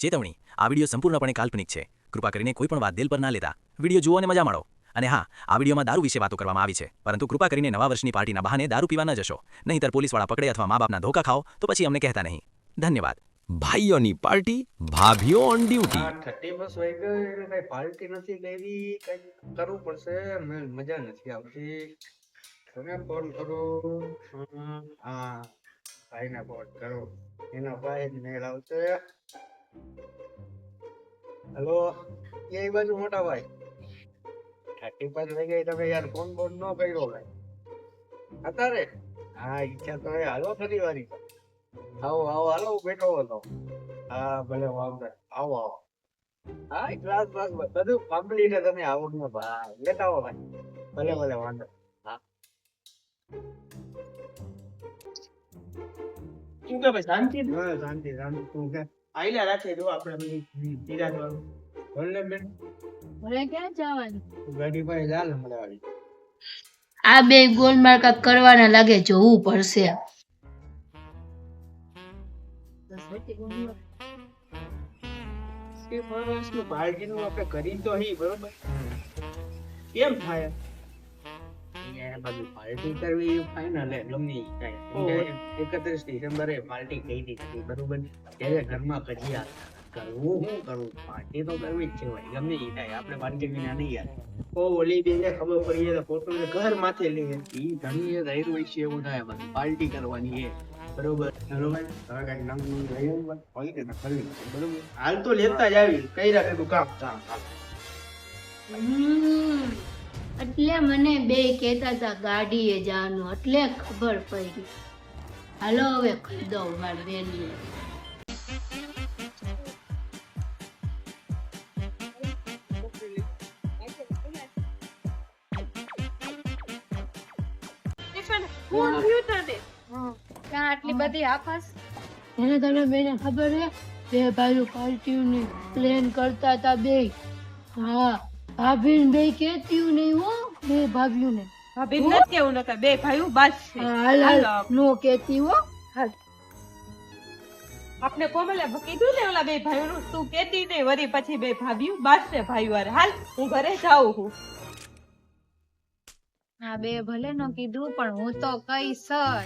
ચેતવણી આ વીડિયો સંપૂર્ણપણે કાલ્પનિક છે. કૃપા કરીને કોઈ પણ વાત દિલ પર ના લેતા વીડિયો જુઓ અને મજા માણો. અને હા આ વિડીયોમાં દારૂ વિશે વાતો કરવામાં આવી છે પરંતુ કૃપા કરીને નવા વર્ષની પાર્ટીના બહાને દારૂ પીવા ન જશો. નહીંતર પોલીસવાળા પકડે અથવા મા બાપના ધોકા ખાઓ તો પછી અમને કહેતા નહીં. ધન્યવાદ. ભાઈઓની પાર્ટી ભાભીઓ ઓન ડ્યુટી થર્ટી બસ વહી ગઈ એટલે કઈ પાર્ટી નથી લેવી કઈ કરવું પડશે? મજા નથી આવતી. તમે ફોન કરો. હા ભાઈને ફોન કરો. એના ભાઈ મેળ આવશે. હેલો એ બાજુ મોટા ભાઈ. થર્ટી પાંચ વહી ગઈ તમે યાર ફોન બોન ન કર્યો ભાઈ. અત્યારે હા ઈચ્છા તો હાલો ફરી વારી. આવો આવો હાલો હું બેઠો હતો. હા ભલે વાંધો આવો આવો. હા ક્લાસ ક્લાસ બધું કમ્પ્લીટ છે. તમે આવો ને ભાઈ. લેતા આવો ભાઈ. ભલે ભલે વાંધો હા. શું કે ભાઈ શાંતિ? હા શાંતિ શાંતિ. તું કે? આયલા રાખે જો આપણે બધી નિરાંત વાળું. ભલે બેન. હવે ક્યાં જવાનું? ગાડી પાસે જા ને મળે વાળી આ બે ગોલ માર્કા કરવાના લાગે જોવું પડશે. એ વર્ષનું આપણે કરી તો હી બરોબર? કેમ થાય? એ બધું પાર્ટી કરવી ફાઇનલ હે ગમે એકત્રીસ ડિસેમ્બરે પાર્ટી કહી દીધી બરોબર? ત્યારે ઘરમાં કજિયા કરવું શું કરવું પાર્ટી તો કરવી જ છે ભાઈ ગમે એ થાય. આપણે પાર્ટી વિના નહીં યાર. ઓ ઓલી બે ને ખબર પડી તો પોતાને ઘર માથે લે. એ ઘણી એ રહ્યું હોય છે એવું થાય બધું પાર્ટી કરવાની એ. બરોબર? બરોબર હવે કાંઈક નવું રહ્યું હોય કે કરવી બરોબર? હાલ તો લેતા જ આવી. કઈ રાખે તું કામ ચાલ હમ, એટલે મને બે કહેતા હતા ગાડીએ જવાનું. એટલે ખબર પડી. હાલો હવે કહી દઉં મારી બેનને ક્યાં આટલી બધી આફસ? એને તને બેને ખબર હે બે ભાઈઓ પાર્ટીની પ્લેન કરતા હતા બે. હા. ભાભી બે કેતી નહીં હો બે ભાભીઓ ને ભાભી નથી કેવું નતા બે ભાઈઓ બસ છે. હાલ હાલ નો કેતી હો. આપણે કોમલે કીધું ને ઓલા બે ભાઈઓનું તું કેતી નહીં વરી પછી બે ભાભીઓ બસ છે ભાઈઓ. હાલ હું ઘરે જાઉં છું. હા બે ભલે નો કીધું પણ હું તો કઈ સર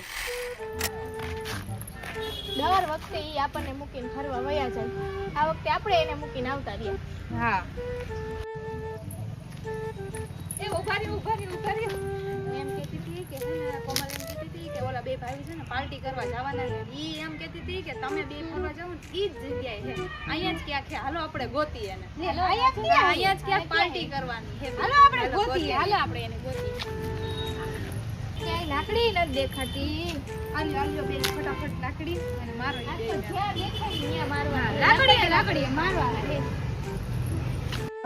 દર વખતે ઈ આપણને મૂકીને ફરવા વયા જાય. આ વખતે આપણે એને મૂકીને આવતા રહ્યા. હા. રહ્યો ઊભા રહ્યો ઊભા રહ્યો. એમ કહેતી હતી કે છે ને કોમલ એમ કહેતી હતી કે ઓલા બે ભાઈ છે ને પાર્ટી કરવા જવાના છે. ઈ એમ કહેતી હતી કે તમે બે ફરવા ને ઈ જ જગ્યાએ છે. અહીંયા જ ક્યાંક છે. હાલો આપણે ગોતીએ એને. અહીંયા જ અહીંયા જ ક્યાંક પાર્ટી કરવાની છે. હાલો આપણે ગોતીએ હાલો આપણે એને ગોતીએ ક્યાંય લાકડી નથી દેખાતી. હાલો બેન ફટાફટ લાકડી અને મારો લાકડી લાકડી.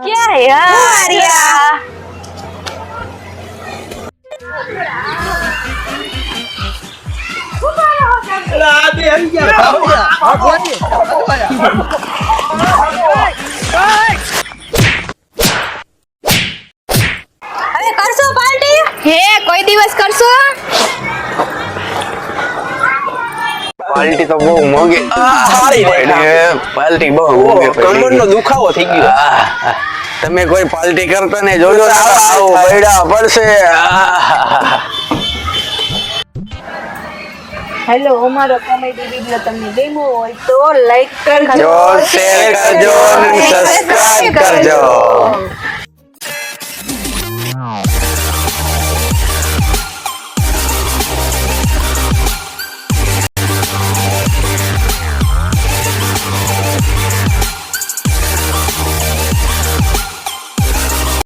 છે. આ બે હે કોઈ દિવસ કરશો? પાલટી તો બહુ મોંઘી. પાલટી બહુ મોંઘી કમરનો દુખાવો થઈ ગયો. તમે કોઈ પાલટી કરતા ને જોજો આવો બૈડા પડશે. હેલો અમારો કોમેડી વિડિયો તમને ગમ્યો હોય તો લાઈક કરજો. શેર કરજો સબસ્ક્રાઇબ કરજો.